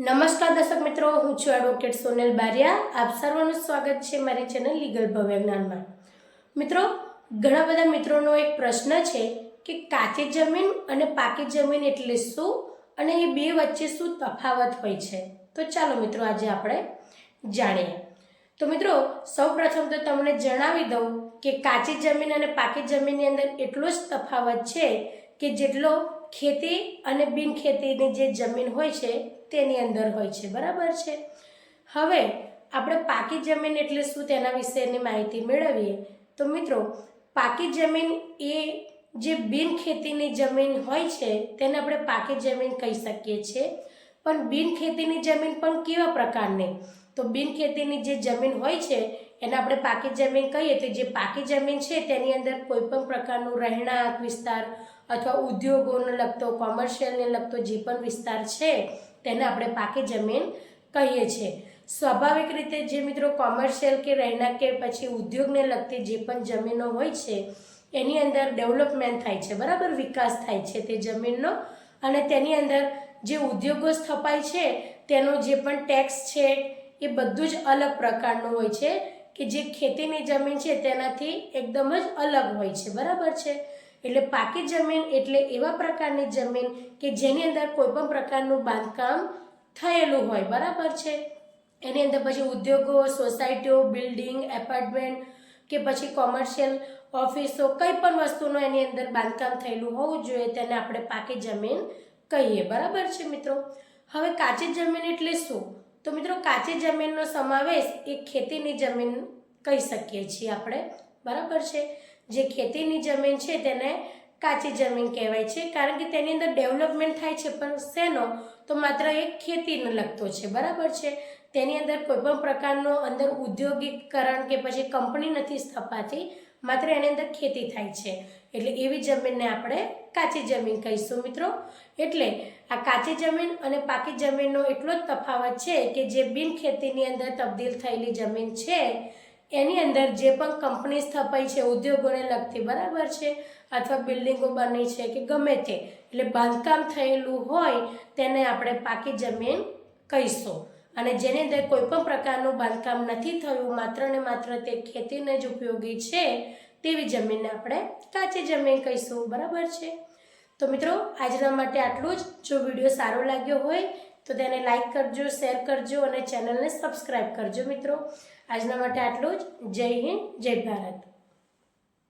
નમસ્કાર દર્શક મિત્રો, હું છું એડવોકેટ સોનલ બારિયા. આપ સર્વનું સ્વાગત છે મારી ચેનલ લીગલ ભવ્ય જ્ઞાનમાં. મિત્રો, ઘણા બધા મિત્રોનો એક પ્રશ્ન છે કે કાચી જમીન અને પાકી જમીન એટલે શું? અને એ બે વચ્ચે શું તફાવત હોય છે? તો ચાલો મિત્રો, આજે આપણે જાણીએ. તો મિત્રો, સૌપ્રથમ તો તમને જણાવી દઉં કે કાચી જમીન અને પાકી જમીનની અંદર એટલો જ તફાવત છે કે જેટલો ખેતી અને બિનખેતીની જે જમીન હોય છે, તેની અંદર હોય છે. બરાબર છે? હવે આપણે પાકી જમીન એટલે શું તેના વિશેની માહિતી મેળવીએ. તો મિત્રો, પાકી જમીન એ જે બિનખેતીની જમીન હોય છે, તેને આપણે પાકી જમીન કહી શકીએ છીએ. પણ બિનખેતીની જમીન પણ કેવા પ્રકારની? તો બિનખેતીની જે જમીન હોય છે, એને આપણે પાકી જમીન કહીએ તો જે પાકી જમીન છે, તેની અંદર કોઈ પણ પ્રકારનું રહેણાંક વિસ્તાર અથવા ઉદ્યોગોને લગતો, કોમર્શિયલને લગતો જે પણ વિસ્તાર છે, તેને આપણે પાકી જમીન કહીએ છીએ સ્વાભાવિક રીતે જે મિત્રો કોમર્શિયલ કે રહેણાંક કે પછી ઉદ્યોગને લગતી જે પણ જમીનો હોય છે, એની અંદર ડેવલપમેન્ટ થાય છે, બરાબર? વિકાસ થાય છે તે જમીનનો. અને તેની અંદર જે ઉદ્યોગો સ્થપાય છે, તેનો જે પણ ટેક્સ છે એ બધું જ અલગ પ્રકારનું હોય છે કે જે ખેતીની જમીન છે તેનાથી એકદમ જ અલગ હોય છે. બરાબર છે? એટલે પાકી જમીન એટલે એવા પ્રકારની જમીન કે જેની અંદર કોઈ પણ પ્રકારનું બાંધકામ થયેલું હોય. બરાબર છે? એની અંદર પછી ઉદ્યોગો, સોસાયટીઓ, બિલ્ડિંગ, એપાર્ટમેન્ટ કે પછી કોમર્શિયલ ઓફિસો, કંઈ પણ વસ્તુનું એની અંદર બાંધકામ થયેલું હોવું જોઈએ તેને આપણે પાકી જમીન કહીએ. બરાબર છે મિત્રો? હવે કાચી જમીન એટલે શું? તો મિત્રો કાચી જમીનનો સમાવેશ એ ખેતીની જમીન કહી શકીએ છીએ આપણે. બરાબર છે? જે ખેતીની જમીન છે તેને કાચી જમીન કહેવાય છે. કારણ કે તેની અંદર ડેવલપમેન્ટ થાય છે પણ શેનો? તો માત્ર એક ખેતીને લગતો છે. બરાબર છે? તેની અંદર કોઈ પણ પ્રકારનો અંદર ઉદ્યોગીકરણ કે પછી કંપની નથી સ્થપાતી. માત્ર એની અંદર ખેતી થાય છે. એટલે એવી જમીનને આપણે કાચી જમીન કહીશું મિત્રો. એટલે આ કાચી જમીન અને પાકી જમીનનો એટલો જ તફાવત છે કે જે બિન ખેતીની અંદર તબદીલ થયેલી જમીન છે, એની અંદર જે પણ કંપની સ્થપાઈ છે, ઉદ્યોગોને લગતી બરાબર છે અથવા બિલ્ડિંગો બની છે કે ગમે તે. એટલે બાંધકામ થયેલું હોય તેને આપણે પાકી જમીન કહીશું. અને જેની અંદર કોઈ પણ પ્રકારનું બાંધકામ નથી થયું, માત્ર ને માત્ર તે ખેતીને જ ઉપયોગી છે, તેવી જમીનને આપણે કાચી જમીન કહીશું. બરાબર છે? તો મિત્રો, આજના માટે આટલું જ. જો વીડિયો સારો લાગ્યો હોય, તો તેને લાઇક કરજો, શેર કરજો અને ચેનલને સબસ્ક્રાઈબ કરજો મિત્રો. આજના માટે આટલું જ. જય હિન્દ, જય ભારત.